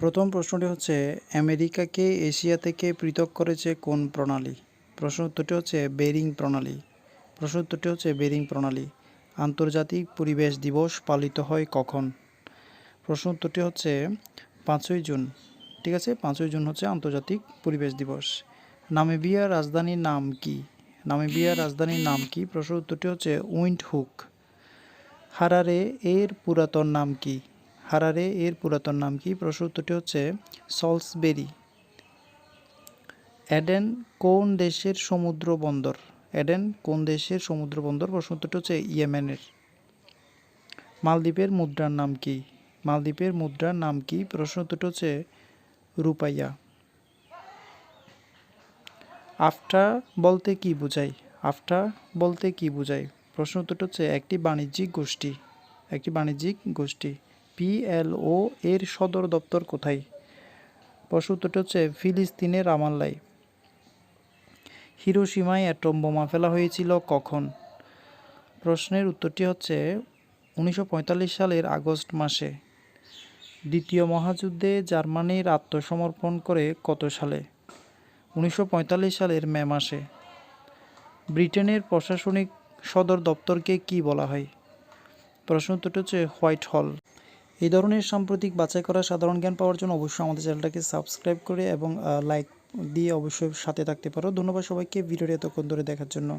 প্রথম প্রশ্নটি হচ্ছে, আমেরিকাকে এশিয়া থেকে পৃথক করেছে কোন প্রণালী? প্রশ্ন উত্তরটি হচ্ছে, বেরিং প্রণালী। প্রশ্ন উত্তরটি হচ্ছে, বেরিং প্রণালী। আন্তর্জাতিক পরিবেশ দিবস পালিত হয় কখন? প্রশ্ন উত্তরটি হচ্ছে, পাঁচই জুন। ঠিক আছে? পাঁচই জুন হচ্ছে আন্তর্জাতিক পরিবেশ দিবস। নামিবিয়ার রাজধানীর নাম কি? নামিবিয়ার রাজধানীর নাম কি? প্রশ্ন উত্তরটি হচ্ছে উইন্ড হুক হারারে এর পুরাতন নাম কি? হারারে এর পুরাতন নাম কি? প্রশ্ন উত্তরটি হচ্ছে সলসবেরি। এডেন কোন দেশের সমুদ্র বন্দর? এডেন কোন দেশের সমুদ্র বন্দর? প্রশ্ন উত্তরটি হচ্ছে ইয়েমেনের। মালদ্বীপের মুদ্রার নাম কি? মালদ্বীপের মুদ্রার নাম কি? প্রশ্ন উত্তরটি হচ্ছে রূপাইয়া। আফটা বলতে কি বোঝায়? আফটা বলতে কি বোঝায়? প্রশ্ন উত্তরটি হচ্ছে একটি বাণিজ্যিক গোষ্ঠী। একটি বাণিজ্যিক গোষ্ঠী। পিএলও এর সদর দপ্তর কোথায়? প্রশ্ন উত্তরটি হচ্ছে, ফিলিস্তিনের রামাল্লায়। হিরোসীমায় অ্যাটম বোমা ফেলা হয়েছিল কখন? প্রশ্নের উত্তরটি হচ্ছে, উনিশশো পঁয়তাল্লিশ সালের আগস্ট মাসে। দ্বিতীয় মহাযুদ্ধে জার্মানির আত্মসমর্পণ করে কত সালে? উনিশশো পঁয়তাল্লিশ সালের মে মাসে। ব্রিটেনের প্রশাসনিক সদর দপ্তরকে কি বলা হয়? প্রশ্ন উত্তরটি হচ্ছে, হোয়াইট হল। এই ধরনের সাম্প্রতিক বাছাই করা সাধারণ জ্ঞান পাওয়ার জন্য অবশ্যই আমাদের চ্যানেলটাকে সাবস্ক্রাইব করে এবং লাইক দিয়ে অবশ্যই সাথে থাকতে পারো। ধন্যবাদ সবাইকে। ভিডিওটি এতক্ষণ ধরে দেখার জন্য।